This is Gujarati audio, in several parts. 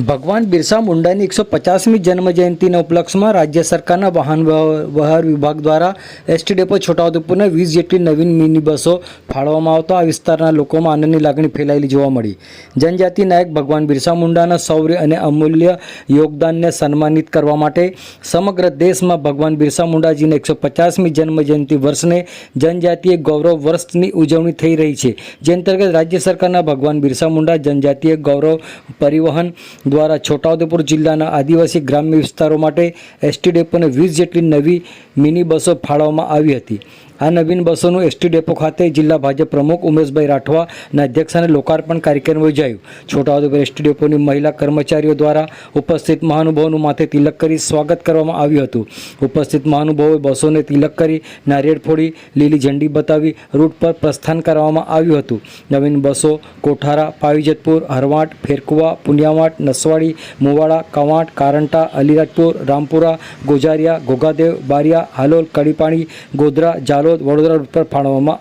ભગવાન બિરસા મુંડાની એકસો પચાસમી જન્મજયંતિના ઉપલક્ષમાં રાજ્ય સરકારના વાહન વ્યવ- વ્યવહાર વિભાગ દ્વારા એસટી ડેપો છોટાઉદેપુરને વીસ જેટલી નવીન મિની બસો ફાળવવામાં આવતા આ વિસ્તારના લોકોમાં આનંદની લાગણી ફેલાયેલી જોવા મળી. જનજાતિ નાયક ભગવાન બિરસા મુંડાના શૌર્ય અને અમૂલ્ય યોગદાનને સન્માનિત કરવા માટે સમગ્ર દેશમાં ભગવાન બિરસા મુંડાજીના એકસો પચાસમી જન્મજયંતિ વર્ષને જનજાતીય ગૌરવ વર્ષની ઉજવણી થઈ રહી છે. જે અંતર્ગત રાજ્ય સરકારના ભગવાન બિરસા મુંડા જનજાતીય ગૌરવ પરિવહન દ્વારા છોટાઉદેપુર જિલ્લાના આદિવાસી ગ્રામ્ય વિસ્તારો માટે એસટી ડેપોને વીસ જેટલી નવી મિની બસો ફાળવવામાં આવી હતી. આ નવીન બસોનું એસટી ડેપો ખાતે જિલ્લા ભાજપ પ્રમુખ ઉમેશભાઈ રાઠવાના અધ્યક્ષસ્થાને લોકાર્પણ કાર્યક્રમ યોજાયું. છોટાઉદેપુર એસટી ડેપોની મહિલા કર્મચારીઓ દ્વારા ઉપસ્થિત મહાનુભાવોનું માથે તિલક કરી સ્વાગત કરવામાં આવ્યું હતું. ઉપસ્થિત મહાનુભાવોએ બસોને તિલક કરી નારિયેળ ફોડી, લીલી ઝંડી બતાવી, રૂટ પર પ્રસ્થાન કરવામાં આવ્યું હતું. નવીન બસો કોઠારા, પાવીજતપુર, હરવાટ, ફેરકુવા, પુનિયાવાટ, નસવાડી, મુવાડા, કવાંટ, કારંટા, અલીરાજપુર, રામપુરા, ગોજારિયા, ઘોઘાદેવ, બારિયા, હાલોલ, કડીપાણી, ગોધરા જાલોદ વડોદરા પર ફાળવવામાં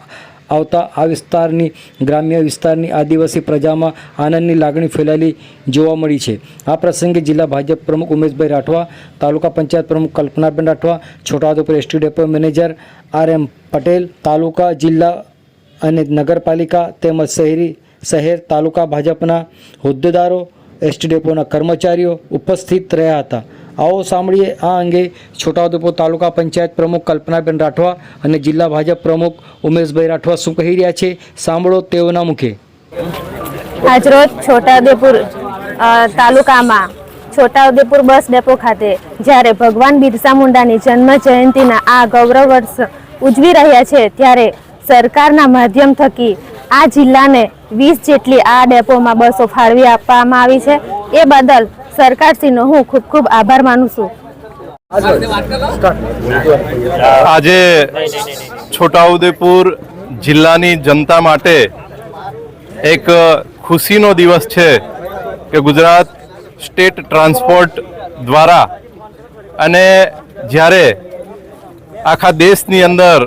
આવતા આ વિસ્તારની, ગ્રામ્ય વિસ્તારની આદિવાસી પ્રજામાં આનંદની લાગણી ફેલાયેલી જોવા મળી છે. આ પ્રસંગે જિલ્લા ભાજપ પ્રમુખ ઉમેશભાઈ રાઠવા, તાલુકા પંચાયત પ્રમુખ Kalpanaben Rathwa, Chhotaudepur ST depot manager R M Patel, taluka, જિલ્લા અને નગરપાલિકા તેમજ શહેરી, શહેર, તાલુકા ભાજપના હોદ્દેદારો, એસટી ડેપોના કર્મચારીઓ ઉપસ્થિત રહ્યા હતા. આવો સાંભળીએ આ અંગે છોટાઉદેપુર તાલુકા પંચાયત પ્રમુખ કલ્પનાબેન રાઠવા અને જિલ્લા ભાજપ પ્રમુખ ઉમેશભાઈ રાઠવા શું કહી રહ્યા છે? સાંભળો તેઓના મુખે. આજરોજ છોટાઉદેપુર તાલુકામાં છોટાઉદેપુર બસ ડેપો ખાતે જ્યારે ભગવાન બિરસા મુંડાની જન્મ જયંતિના આ ગૌરવ વર્ષ ઉજવી રહ્યા છે, ત્યારે સરકારના માધ્યમ થકી આ જિલ્લાને વીસ જેટલી આ ડેપોમાં બસો ફાળવી આપવામાં આવી છે. એ બદલ સરકારશ્રીનો હું ખૂબ ખૂબ આભાર માનું છું. આજે છોટાઉદેપુર જિલ્લાની જનતા માટે એક ખુશીનો દિવસ છે કે ગુજરાત સ્ટેટ ટ્રાન્સપોર્ટ દ્વારા અને જ્યારે આખા દેશની અંદર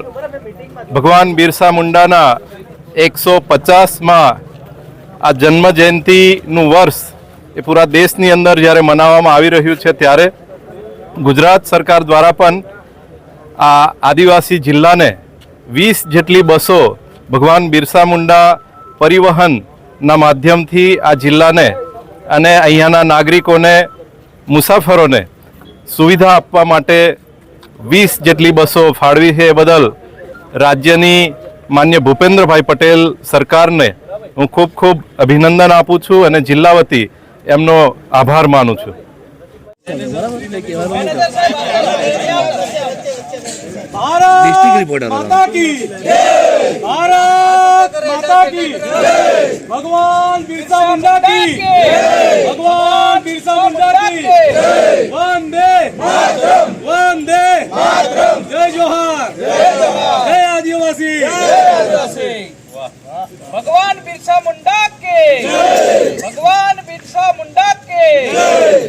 ભગવાન બિરસા મુંડાના એકસો પચાસમાં આ જન્મ જયંતિનું વર્ષ એ પૂરા દેશની અંદર જ્યારે મનાવવામાં આવી રહ્યું છે ત્યારે ગુજરાત સરકાર દ્વારા પણ આ આદિવાસી જિલ્લાને વીસ જેટલી બસો ભગવાન બિરસા મુંડા પરિવહનના માધ્યમથી આ જિલ્લાને અને અહીંયાના નાગરિકોને, મુસાફરોને સુવિધા આપવા માટે વીસ જેટલી બસો ફાળવી છે. એ બદલ રાજ્યની માન્ય ભૂપેન્દ્રભાઈ પટેલ સરકારને હું ખૂબ ખૂબ અભિનંદન આપું છું અને જિલ્લા વતી એમનો આભાર માનું છું. ડિસ્ટ્રિક્ટ રિપોર્ટર ભગવાન બિરસા મુંડા કી ભગવાન બિરસા મુંડા કી માતરમ. વંદે જય જોહાર. જય જોહાર. જય આદિવાસી. જય આદિવાસી. ભગવાન બિરસા મુંડા કે Hey! hey.